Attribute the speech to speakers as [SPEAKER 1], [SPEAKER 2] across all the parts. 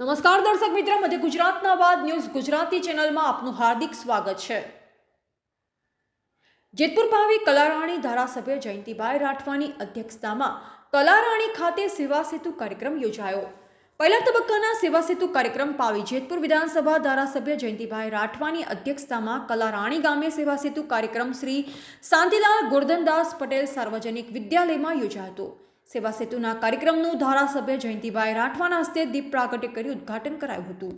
[SPEAKER 1] નમસ્કાર દર્શક મિત્રો, મધ્ય ગુજરાતના બાદ ન્યૂઝ ગુજરાતી ચેનલમાં આપનું હાર્દિક સ્વાગત છે. જેતપુર ભાવી કલારાણી ધારાસભ્ય જયંતિભાઈ રાઠવાની અધ્યક્ષતામાં કલારાણી ખાતે સેવા સેતુ કાર્યક્રમ યોજાયો. પહેલા તબક્કાના સેવા સેતુ કાર્યક્રમ પાવી જેતપુર વિધાનસભા ધારાસભ્ય જયંતિભાઈ રાઠવાની અધ્યક્ષતામાં કલારાણી ગામે સેવા સેતુ કાર્યક્રમ શ્રી શાંતિલાલ ગોરધનદાસ પટેલ સાર્વજનિક વિદ્યાલયમાં યોજાયો હતો. સેવા સેતુના કાર્યક્રમનું ધારાસભ્ય જયંતિભાઈ રાઠવાના હસ્તે દીપ પ્રાગટ્ય કરી ઉદ્ઘાટન કરાયું હતું.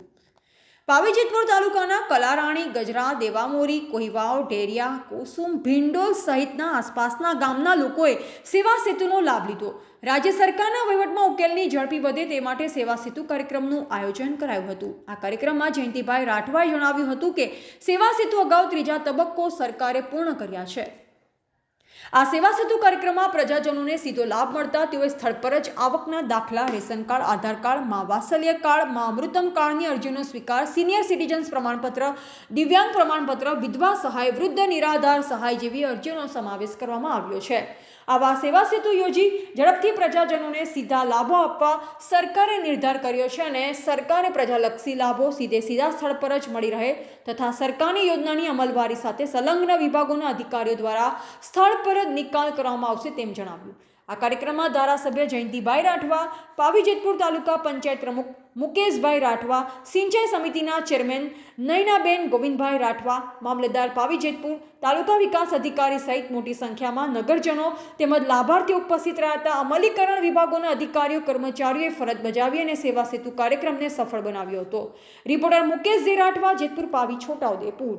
[SPEAKER 1] પાવીજેતપુર તાલુકાના કલારાણી, ગજરા, દેવામોરી, કોહિવાવ, ઢેરિયા, કોસુમ, ભીંડોલ સહિતના આસપાસના ગામના લોકોએ સેવા સેતુનો લાભ લીધો. રાજ્ય સરકારના વહીવટમાં ઉકેલની ઝડપી વધે તે માટે સેવા સેતુ કાર્યક્રમનું આયોજન કરાયું હતું. આ કાર્યક્રમમાં જયંતિભાઈ રાઠવાએ જણાવ્યું હતું કે સેવા સેતુ અગાઉ ત્રીજા તબક્કો સરકારે પૂર્ણ કર્યા છે. આ સેવા સેતુ કાર્યક્રમમાં પ્રજાજનોને સીધો લાભ મળતા તેઓએ સ્થળ પર જ આવકના દાખલા, રેશન કાર્ડ, આધાર કાર્ડ, મા વાત્સલ્ય કાર્ડ, માં અમૃતમ કાર્ડની અરજીનો સ્વીકાર, સિનિયર સિટીઝન્સ પ્રમાણપત્ર, દિવ્યાંગ પ્રમાણપત્ર, વિધવા સહાય, વૃદ્ધ નિરાધાર સહાય જેવી અરજીઓનો સમાવેશ કરવામાં આવ્યો છે. આવા સેવા સેતુ યોજી ઝડપથી પ્રજાજનોને સીધા લાભો આપવા સરકારે નિર્ધાર કર્યો છે અને સરકારે પ્રજાલક્ષી લાભો સીધે સીધા સ્થળ પર જ મળી રહે તથા સરકારની યોજનાની અમલવારી સાથે સંલગ્ન વિભાગોના અધિકારીઓ દ્વારા સ્થળ પર જ નિકાલ કરવામાં આવશે તેમ જણાવ્યું. આ કાર્યક્રમમાં ધારાસભ્ય જયંતિભાઈ રાઠવા, પાવી તાલુકા પંચાયત પ્રમુખ મુકેશભાઈ રાઠવા, સિંચાઈ સમિતિના ચેરમેન નયનાબેન ગોવિંદભાઈ રાઠવા, મામલતદાર પાવી તાલુકા વિકાસ અધિકારી સહિત મોટી સંખ્યામાં નગરજનો તેમજ લાભાર્થીઓ ઉપસ્થિત રહ્યા હતા. અમલીકરણ વિભાગોના અધિકારીઓ, કર્મચારીઓએ ફરજ બજાવી અને સેવા સેતુ કાર્યક્રમને સફળ બનાવ્યો હતો. રિપોર્ટર મુકેશજી રાઠવા, જેતપુર, પાવી, છોટાઉદેપુર.